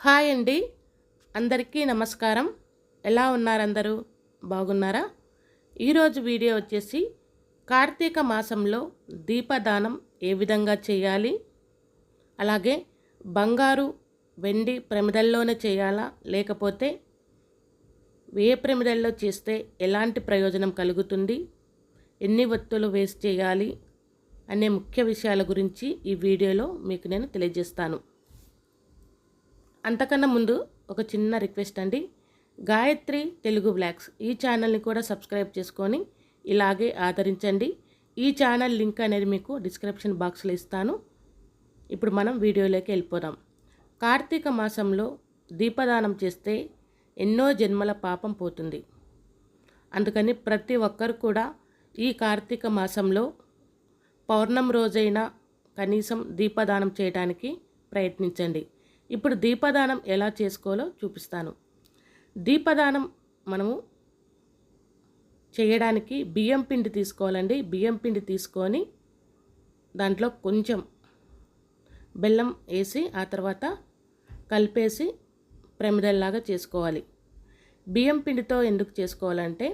Hi అండి. అందరికీ నమస్కారం. ఎలా ఉన్నారందరూ బాగున్నారా? ఈరోజు వీడియో వచ్చేసి కార్తీక మాసంలో దీపదానం ఏ విధంగా చేయాలి? అలాగే బంగారు వెండి ప్రమిదల్లోనే చేయాలా? లేకపోతే ఏ ప్రమిదల్లో చేస్తే ఎలాంటి ప్రయోజనం కలుగుతుంది? ఎన్ని ఒత్తులు వేస్ట్ చేయాలి? అనే ముఖ్య విషయాల గురించి ఈ వీడియోలో మీకు నేను తెలియజేస్తాను. అంతకన్నా ముందు ఒక చిన్న రిక్వెస్ట్ అండి. గాయత్రి తెలుగు బ్లాగ్స్ ఈ ఛానల్ని కూడా సబ్స్క్రైబ్ చేసుకొని ఇలాగే ఆదరించండి. ఈ ఛానల్ లింక్ అనేది మీకు డిస్క్రిప్షన్ బాక్స్లో ఇస్తాను. ఇప్పుడు మనం వీడియోలోకి వెళ్ళిపోదాం. కార్తీక మాసంలో దీపదానం చేస్తే ఎన్నో జన్మల పాపం పోతుంది. అందుకని ప్రతి ఒక్కరు కూడా ఈ కార్తీక మాసంలో పౌర్ణం రోజైనా కనీసం దీపదానం చేయడానికి ప్రయత్నించండి. ఇప్పుడు దీపదానం ఎలా చేసుకోవాలో చూపిస్తాను. దీపదానం మనము చేయడానికి బియ్యం పిండి తీసుకోవాలండి. బియ్యం పిండి తీసుకొని దాంట్లో కొంచెం బెల్లం వేసి ఆ తర్వాత కలిపేసి ప్రమిదల్లాగా చేసుకోవాలి. బియ్యం పిండితో ఎందుకు చేసుకోవాలంటే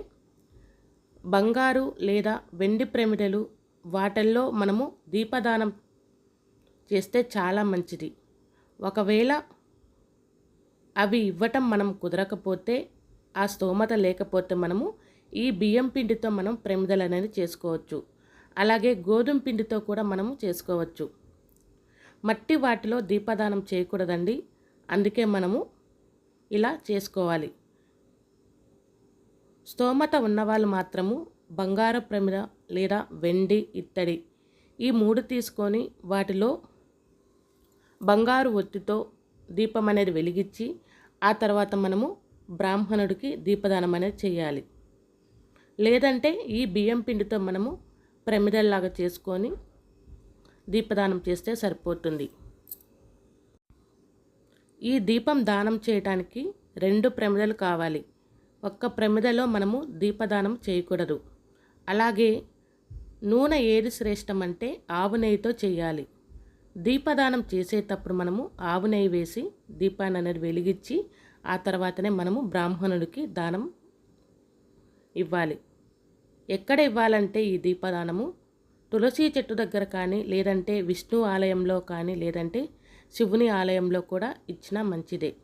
బంగారు లేదా వెండి ప్రమిదలు వాటల్లో మనము దీపదానం చేస్తే చాలా మంచిది. ఒకవేళ అవి ఇవ్వటం మనం కుదరకపోతే ఆ స్తోమత లేకపోతే మనము ఈ బియ్యం పిండితో మనం ప్రమిదలు అనేది చేసుకోవచ్చు. అలాగే గోధుమ పిండితో కూడా మనము చేసుకోవచ్చు. మట్టి వాటిలో దీపదానం చేయకూడదండి. అందుకే మనము ఇలా చేసుకోవాలి. స్తోమత ఉన్నవాళ్ళు మాత్రము బంగారు ప్రమిద లేదా వెండి ఇత్తడి ఈ మూడు తీసుకొని వాటిలో బంగారు ఒత్తితో దీపం అనేది వెలిగించి ఆ తర్వాత మనము బ్రాహ్మణుడికి దీపదానం అనేది చేయాలి. లేదంటే ఈ బియ్యం పిండితో మనము ప్రమిదల్లాగా చేసుకొని దీపదానం చేస్తే సరిపోతుంది. ఈ దీపం దానం చేయటానికి రెండు ప్రమిదలు కావాలి. ఒక్క ప్రమిదలో మనము దీపదానం చేయకూడదు. అలాగే నూనె ఏది శ్రేష్టమంటే ఆవు నెయ్యితో చేయాలి. దీపదానం చేసేటప్పుడు మనము ఆవు నెయ్యి వేసి దీపాన్ని అనేది వెలిగించి ఆ తర్వాతనే మనము బ్రాహ్మణుడికి దానం ఇవ్వాలి. ఎక్కడ ఇవ్వాలంటే ఈ దీపదానము? తులసి చెట్టు దగ్గర కానీ లేదంటే విష్ణు ఆలయంలో కానీ లేదంటే శివుని ఆలయంలో కూడా ఇచ్చినా మంచిదే.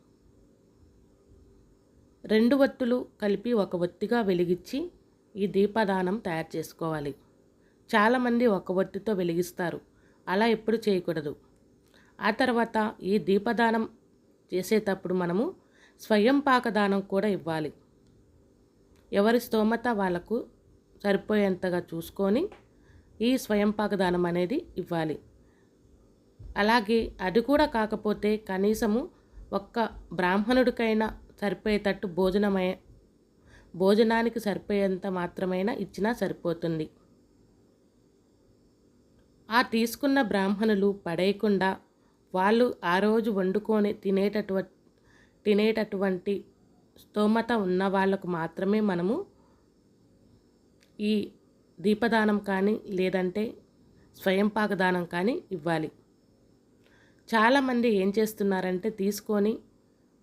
రెండు ఒత్తులు కలిపి ఒక ఒత్తిగా వెలిగించి ఈ దీపదానం తయారు చేసుకోవాలి. చాలామంది ఒక ఒత్తితో వెలిగిస్తారు. అలా ఎప్పుడు చేయకూడదు. ఆ తర్వాత ఈ దీపదానం చేసేటప్పుడు మనము స్వయం పాకదానం కూడా ఇవ్వాలి. ఎవరి స్తోమత వాళ్ళకు సరిపోయేంతగా చూసుకొని ఈ స్వయం పాకదానం అనేది ఇవ్వాలి. అలాగే అది కూడా కాకపోతే కనీసము ఒక్క బ్రాహ్మణుడికైనా సరిపోయేటట్టు భోజనమై భోజనానికి సరిపోయేంత మాత్రమైనా ఇచ్చినా సరిపోతుంది. ఆ తీసుకున్న బ్రాహ్మణులు పడేయకుండా వాళ్ళు ఆ రోజు వండుకొని తినేటటు తినేటటువంటి స్తోమత ఉన్న వాళ్ళకు మాత్రమే మనము ఈ దీపదానం కానీ లేదంటే స్వయం పాకదానం కానీ ఇవ్వాలి. చాలామంది ఏం చేస్తున్నారంటే తీసుకొని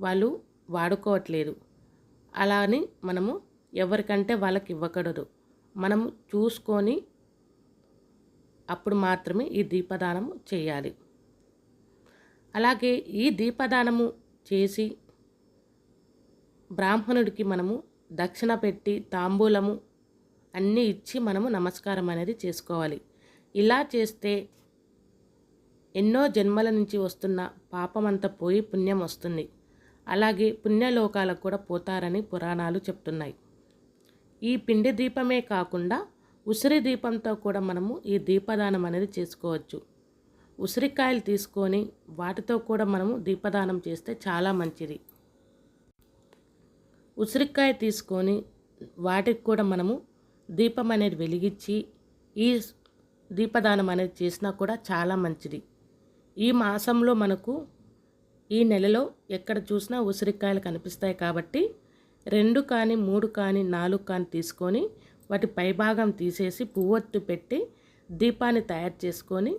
వాళ్ళు వాడుకోవట్లేదు. అలా అని మనము ఎవరికంటే వాళ్ళకి ఇవ్వకూడదు. మనము చూసుకొని అప్పుడు మాత్రమే ఈ దీపదానము చేయాలి. అలాగే ఈ దీపదానము చేసి బ్రాహ్మణుడికి మనము దక్షిణ పెట్టి తాంబూలము అన్నీ ఇచ్చి మనము నమస్కారం అనేది చేసుకోవాలి. ఇలా చేస్తే ఎన్నో జన్మల నుంచి వస్తున్న పాపమంతా పోయి పుణ్యం వస్తుంది. అలాగే పుణ్యలోకాలకు కూడా పోతారని పురాణాలు చెప్తున్నాయి. ఈ పిండి దీపమే కాకుండా ఉసిరి దీపంతో కూడా మనము ఈ దీపదానం అనేది చేసుకోవచ్చు. ఉసిరికాయలు తీసుకొని వాటితో కూడా మనము దీపదానం చేస్తే చాలా మంచిది. ఉసిరికాయ తీసుకొని వాటికి కూడా మనము దీపం అనేది వెలిగించి ఈ దీపదానం అనేది చేసినా కూడా చాలా మంచిది. ఈ మాసంలో మనకు ఈ నెలలో ఎక్కడ చూసినా ఉసిరికాయలు కనిపిస్తాయి కాబట్టి రెండు కానీ మూడు కానీ నాలుగు కానీ తీసుకొని వాటి పైభాగం తీసేసి పువ్వొత్తు పెట్టి దీపాన్ని తయారు చేసుకొని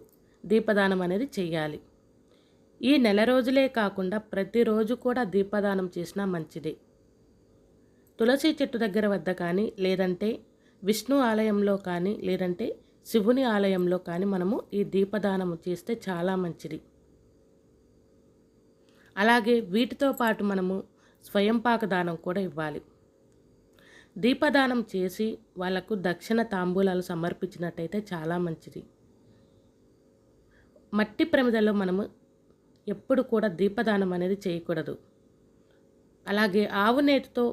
దీపదానం అనేది చేయాలి ఈ నెల రోజులే కాకుండా ప్రతిరోజు కూడా దీపదానం చేసినా మంచిది. తులసి చెట్టు దగ్గర వద్ద కానీ లేదంటే విష్ణు ఆలయంలో కానీ లేదంటే శివుని ఆలయంలో కానీ మనము ఈ దీపదానము చేస్తే చాలా మంచిది. అలాగే వీటితో పాటు మనము స్వయంపాక దానం కూడా ఇవ్వాలి. దీపదానం చేసి వాళ్ళకు దక్షిణ తాంబూలాలు సమర్పించినట్టయితే చాలా మంచిది. మట్టి ప్రమిదలో మనము ఎప్పుడు కూడా దీపదానం అనేది చేయకూడదు. అలాగే ఆవు నేతితో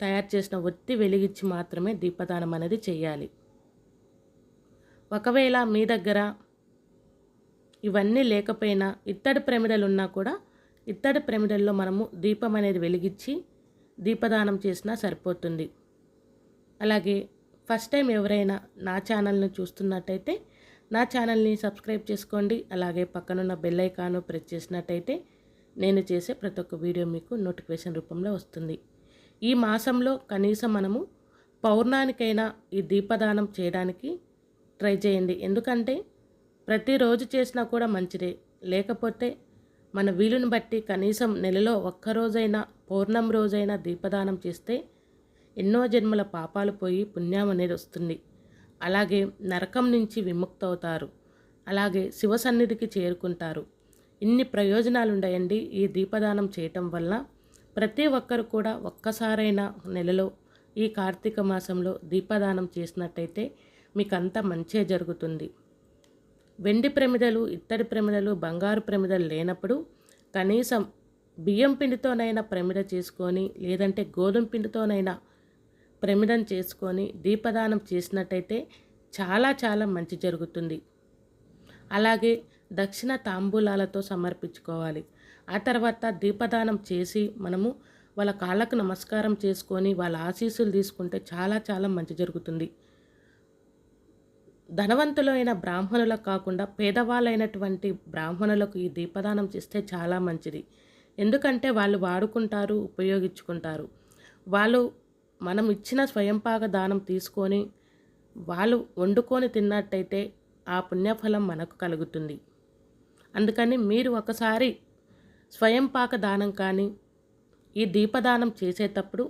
తయారు చేసిన ఒత్తి వెలిగించి మాత్రమే దీపదానం అనేది చేయాలి. ఒకవేళ మీ దగ్గర ఇవన్నీ లేకపోయినా ఇత్తడి ప్రమిదలు ఉన్నా కూడా ఇత్తడి ప్రమిదల్లో మనము దీపం అనేది వెలిగించి దీపదానం చేసినా సరిపోతుంది. అలాగే ఫస్ట్ టైం ఎవరైనా నా ఛానల్ని చూస్తున్నట్టయితే నా ఛానల్ని సబ్స్క్రైబ్ చేసుకోండి. అలాగే పక్కనున్న బెల్ ఐకాను ప్రెస్ చేసినట్టయితే నేను చేసే ప్రతి ఒక్క వీడియో మీకు నోటిఫికేషన్ రూపంలో వస్తుంది. ఈ మాసంలో కనీసం మనము పౌర్ణానికైనా ఈ దీపదానం చేయడానికి ట్రై చేయండి. ఎందుకంటే ప్రతిరోజు చేసినా కూడా మంచిదే. లేకపోతే మన వీలుని బట్టి కనీసం నెలలో ఒక్కరోజైనా పౌర్ణం రోజైనా దీపదానం చేస్తే ఎన్నో జన్మల పాపాలు పోయి పుణ్యం అనేది వస్తుంది. అలాగే నరకం నుంచి విముక్తవుతారు. అలాగే శివ సన్నిధికి చేరుకుంటారు. ఇన్ని ప్రయోజనాలు ఉన్నాయండి ఈ దీపదానం చేయటం వల్ల. ప్రతి ఒక్కరు కూడా ఒక్కసారైనా నెలలో ఈ కార్తీక మాసంలో దీపదానం చేసినట్టయితే మీకు అంతా మంచే జరుగుతుంది. వెండి ప్రమిదలు ఇత్తడి ప్రమిదలు బంగారు ప్రమిదలు లేనప్పుడు కనీసం బియ్యం పిండితోనైనా ప్రమిద చేసుకొని లేదంటే గోధుమ పిండితోనైనా ప్రమిదం చేసుకొని దీపదానం చేసినట్టయితే చాలా చాలా మంచి జరుగుతుంది. అలాగే దక్షిణ తాంబూలాలతో సమర్పించుకోవాలి. ఆ తర్వాత దీపదానం చేసి మనము వాళ్ళ కాళ్ళకు నమస్కారం చేసుకొని వాళ్ళ ఆశీస్సులు తీసుకుంటే చాలా చాలా మంచి జరుగుతుంది. ధనవంతులైన బ్రాహ్మణులకు కాకుండా పేదవాళ్ళైనటువంటి బ్రాహ్మణులకు ఈ దీపదానం చేస్తే చాలా మంచిది. ఎందుకంటే వాళ్ళు వాడుకుంటారు ఉపయోగించుకుంటారు. వాళ్ళు మనం ఇచ్చిన స్వయంపాక దానం తీసుకొని వాళ్ళు వండుకొని తిన్నట్టయితే ఆ పుణ్యఫలం మనకు కలుగుతుంది. అందుకని మీరు ఒకసారి స్వయంపాక దానం కానీ ఈ దీపదానం చేసేటప్పుడు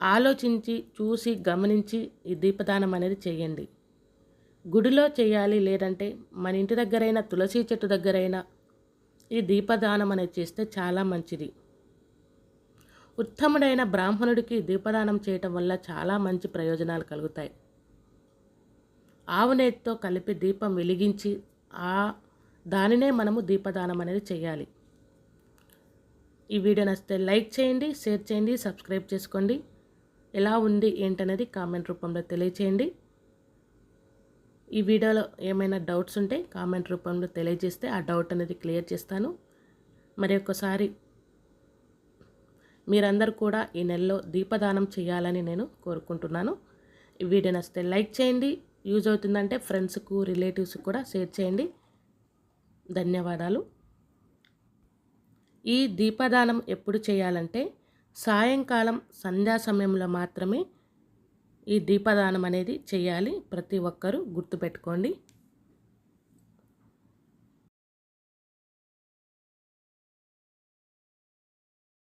ఆలోచించి చూసి గమనించి ఈ దీపదానం అనేది చేయండి. గుడిలో చేయాలి లేదంటే మన ఇంటి దగ్గరైనా తులసి చెట్టు దగ్గరైనా ఈ దీపదానం అనేది చేస్తే చాలా మంచిది. ఉత్తముడైన బ్రాహ్మణుడికి దీపదానం చేయటం వల్ల చాలా మంచి ప్రయోజనాలు కలుగుతాయి. ఆవు నేతితో కలిపి దీపం వెలిగించి ఆ దానినే మనము దీపదానం అనేది చేయాలి. ఈ వీడియో నచ్చితే లైక్ చేయండి షేర్ చేయండి సబ్స్క్రైబ్ చేసుకోండి. ఎలా ఉంది ఏంటనేది కామెంట్ రూపంలో తెలియచేయండి. ఈ వీడియోలో ఏమైనా డౌట్స్ ఉంటే కామెంట్ రూపంలో తెలియజేస్తే ఆ డౌట్ అనేది క్లియర్ చేస్తాను. మరి ఒక్కసారి మీరందరూ కూడా ఈ నెలలో దీపదానం చేయాలని నేను కోరుకుంటున్నాను. ఈ వీడియో నచ్చితే లైక్ చేయండి. యూజ్ అవుతుందంటే ఫ్రెండ్స్కు రిలేటివ్స్కి కూడా షేర్ చేయండి. ధన్యవాదాలు. ఈ దీపదానం ఎప్పుడు చేయాలంటే సాయంకాలం సంధ్యా సమయంలో మాత్రమే ఈ దీపదానం అనేది చేయాలి. ప్రతి ఒక్కరూ గుర్తుపెట్టుకోండి.